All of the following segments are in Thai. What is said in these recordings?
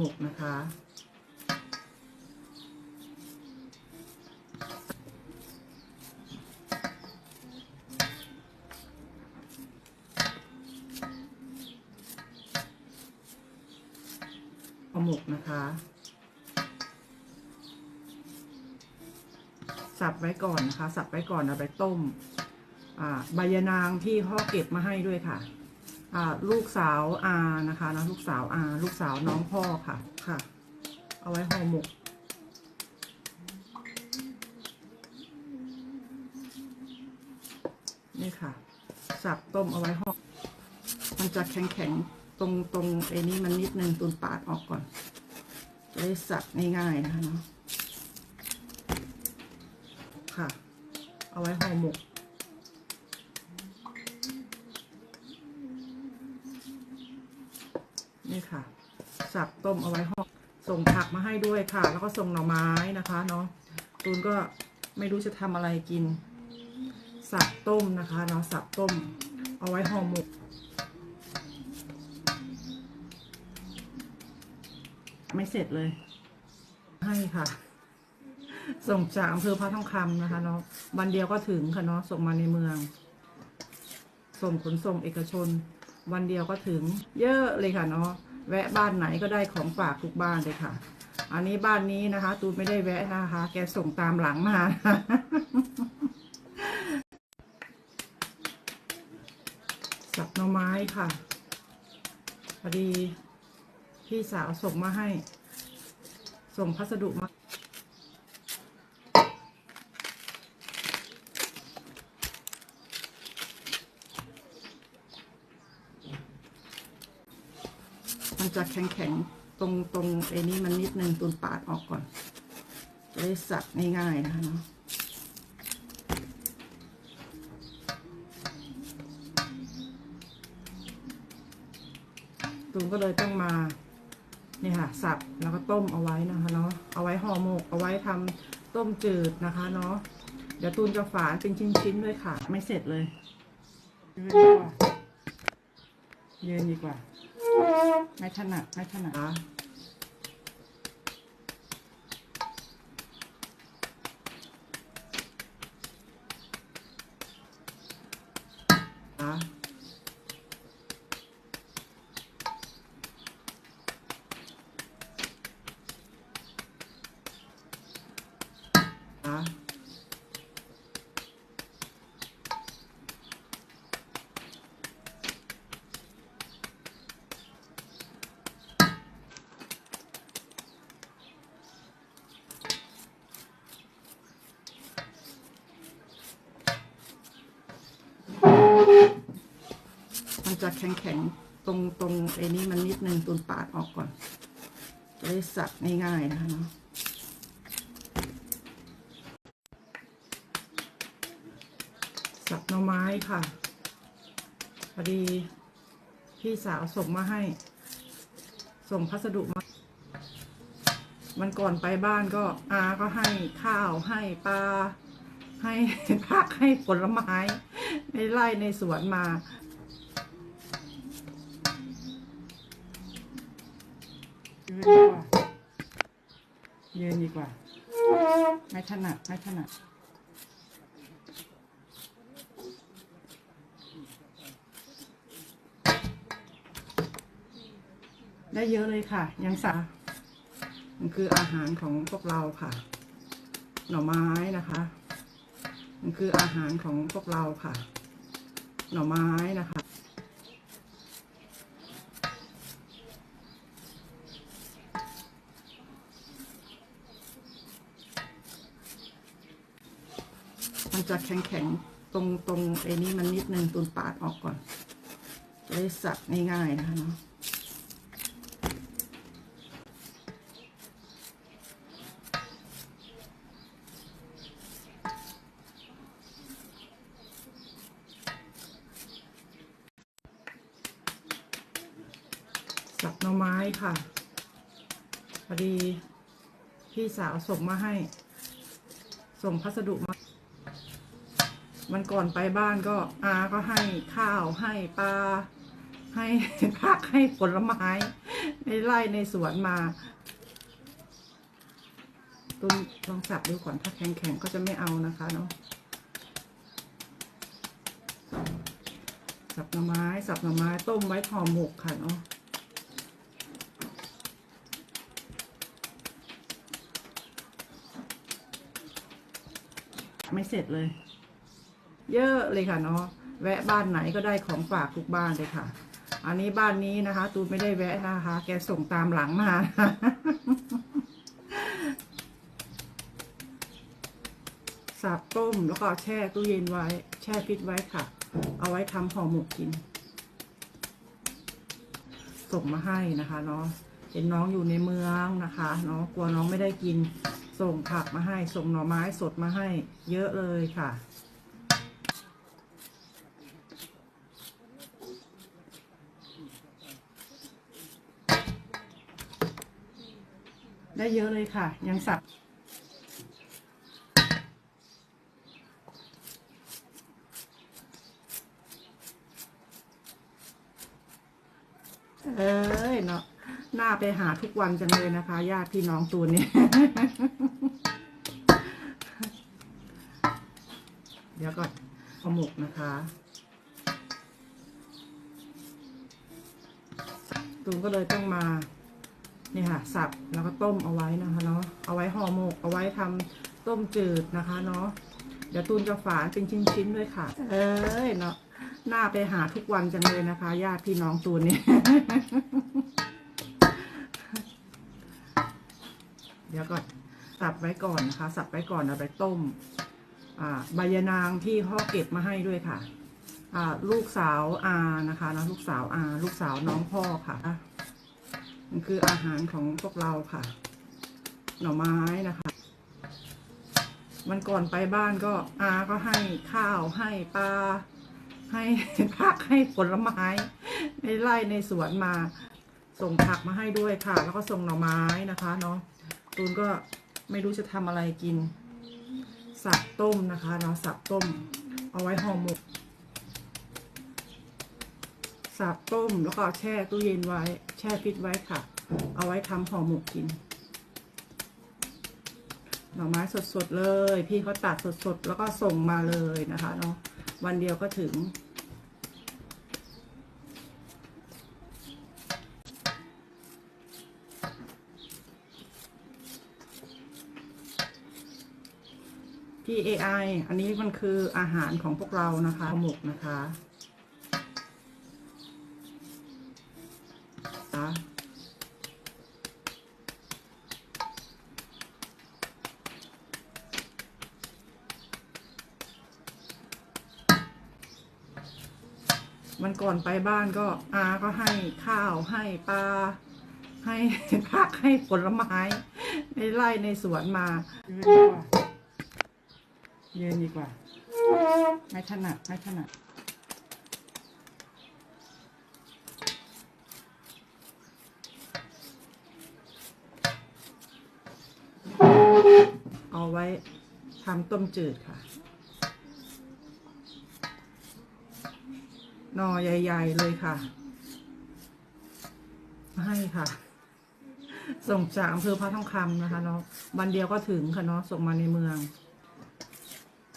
หมกนะคะห่อหมกนะคะ สับไว้ก่อนนะคะ สับไว้ก่อนเอาไปต้ม อ่า ใบยะนางที่พ่อเก็บมาให้ด้วยค่ะ ลูกสาวอานะคะนะลูกสาวอาลูกสาวน้องพ่อค่ะค่ะ เอาไว้ห่อหมกนี่ค่ะ สับต้มเอาไว้ห่อมันจะแข็งแข็งๆตรงตรงไอ้นี้มันนิดนึงตุนปาดออกก่อนจะได้สับง่ายๆนะคะเนาะค่ะ เอาไว้ห่อหมก นี่ ค่ะ สับต้มเอาไว้ห่อส่งผักมาให้ด้วยค่ะ แล้วก็ส่งหน่อไม้นะคะเนาะตูนก็ไม่รู้จะทำอะไรกิน สับต้มนะคะเนาะสับต้ม เอาไว้ห่อหมกไม่เสร็จเลย ให้ค่ะ ส่งจากอำเภอพระทองคำนะคะเนาะวันเดียวก็ถึงค่ะเนาะส่งมาในเมือง ส่งขนส่งเอกชน วันเดียวก็ถึง เยอะเลยค่ะเนาะ แวะบ้านไหนก็ได้ของฝากทุกบ้านเลยค่ะ อันนี้บ้านนี้นะคะ ตูนไม่ได้แวะนะคะ แกส่งตามหลังมาสับหน่อไม้ค่ะพอดีพี่สาวส่งมาให้ ส่งพัสดุมา มันจะแข็งแข็งๆ ตรงตรงไอ้นี้มันนิดนึงตุนปาดออกก่อนจะได้สับง่ายๆนะคะเนาะตุนก็เลยต้องมานี่ค่ะสับแล้วก็ต้มเอาไว้นะคะเนาะเอาไว้ห่อหมกเอาไว้ทำต้มจืดนะคะเนาะเดี๋ยวตูนจะฝานเป็นชิ้นๆด้วยค่ะ ไม่เสร็จเลยยืนดีกว่ายืนดีกว่า ไม่ถนัดไม่ถนัดอะอะ มันจะแข็งๆ ตรงตรงไอ้นี้มันนิดนึงตุนปาดออกก่อน จะได้สับง่ายๆนะคะเนาะสับหน่อไม้ค่ะ พอดีพี่สาวส่งมาให้ ส่งพัสดุมา มันก่อนไปบ้านก็อาก็ให้ข้าวให้ปลาให้ผักให้ผลไม้ ในไร่ในสวนมา ยืนดีกว่ายืนดีกว่า ไม่ถนัด ไม่ถนัดได้เยอะเลยค่ะ ยังสามันคืออาหารของพวกเราค่ะ หน่อไม้นะคะ มันคืออาหารของพวกเราค่ะ หน่อไม้นะคะ มันจะ แข็งๆ ตรงตรงไอ้นี้มันนิดนึงตุนปาดออกก่อน จะได้สับง่ายๆนะคะเนาะสับหน่อไม้ค่ะ พอดี พี่สาวส่งมาให้ ส่งพัสดุมา มันก่อนไปบ้านก็อาก็ให้ข้าวให้ปลาให้ผักให้ผลไม้ ในไร่ในสวนมาตุ้นลองสับดูก่อนถ้าแข็งๆก็จะไม่เอานะคะเนาะสับหน่อไม้สับหน่อไม้ต้มไว้ห่อหมกค่ะเนาะไม่เสร็จเลย เยอะเลยค่ะเนาะแวะบ้านไหนก็ได้ของฝากทุกบ้านเลยค่ะ อันนี้บ้านนี้นะคะ ตูนไม่ได้แวะนะคะ แกส่งตามหลังมาสับต้มแล้วก็แช่ตู้เย็นไว้ แช่ฟิตไว้ค่ะ เอาไว้ทำห่อหมกกิน ส่งมาให้นะคะเนาะเห็นน้องอยู่ในเมืองนะคะเนาะกลัวน้องไม่ได้กิน ส่งผักมาให้ ส่งหน่อไม้สดมาให้ เยอะเลยค่ะ ได้เยอะเลยค่ะ ยังสับ เอ้ยเนาะหน้าไปหาทุกวันจังเลยนะคะ ญาติพี่น้องตูนเนี่ย เดี๋ยวก่อนเอาหมกนะคะตูนก็เลยต้องมา นี่ค่ะ สับแล้วก็ต้มเอาไว้นะคะเนาะเอาไว้ห่อหมกเอาไว้ทำต้มจืดนะคะเนาะเดี๋ยวตูนจะฝานเป็นชิ้นๆด้วยค่ะ เอ้ยเนาะหน้าไปหาทุกวันจังเลยนะคะญาติพี่น้องตูนเนี่ยเดี๋ยวก่อนสับไว้ก่อนนะคะ สับไว้ก่อนเอาไปต้มอ่าใบยะนางที่พ่อเก็บมาให้ด้วยค่ะอ่าลูกสาวอานะคะนะลูกสาวอาลูกสาวน้องพ่อค่ะ มันคืออาหารของพวกเราค่ะ หน่อไม้นะคะ มันก่อนไปบ้านก็อาก็ให้ข้าวให้ปลาให้ผักให้ผลไม้ ในไร่ในสวนมา ส่งผักมาให้ด้วยค่ะ แล้วก็ส่งหน่อไม้นะคะเนาะตูนก็ไม่รู้จะทำอะไรกิน สับต้มนะคะเนาะสับต้ม เอาไว้ห่อหมกสับต้มแล้วก็แช่ตู้เย็นไว้ แช่ฟิตไว้ค่ะ เอาไว้ทำห่อหมกกิน หน่อไม้สดๆเลย พี่เขาตัดสดๆ แล้วก็ส่งมาเลยนะคะเนาะวันเดียวก็ถึง PAI อันนี้มันคืออาหารของพวกเรานะคะหมกนะคะ มันก่อนไปบ้านก็อาก็ให้ข้าวให้ปลาให้ผักให้ผลไม้ ในไร่ในสวนมา เยืนดีกว่า ไม่ถนัดไม่ถนัด ไว้ทำต้มจืดค่ะหนอใหญ่ ๆ เลยค่ะ ให้ค่ะ ส่งจากอำเภอพระทองคำนะคะเนาะวันเดียวก็ถึงค่ะเนาะส่งมาในเมือง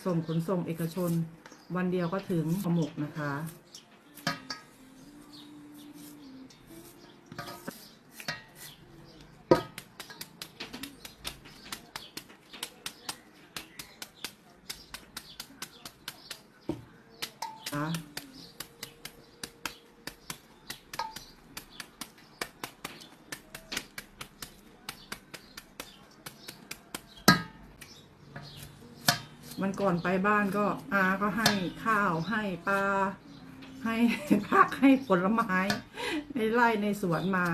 ส่งขนส่งเอกชน วันเดียวก็ถึงหมกนะคะ มันก่อนไปบ้านก็อาก็ให้ข้าวให้ปลาให้ผักให้ผลไม้ในไร่ในสวนมา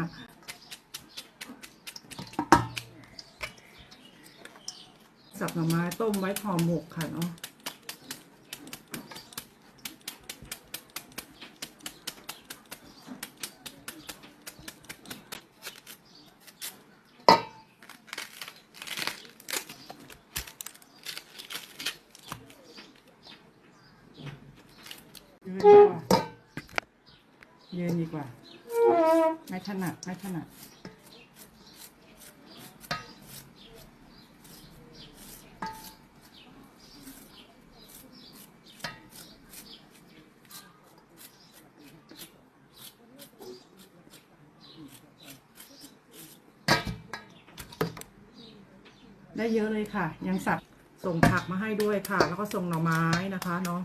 สับหน่อไม้ต้มไว้ห่อหมกค่ะเนาะ ยืนดีกว่า ยืนดีกว่า ไม่ถนัดไม่ถนัดได้เยอะเลยค่ะ ยังสับส่งผักมาให้ด้วยค่ะ แล้วก็ส่งหน่อไม้นะคะเนาะ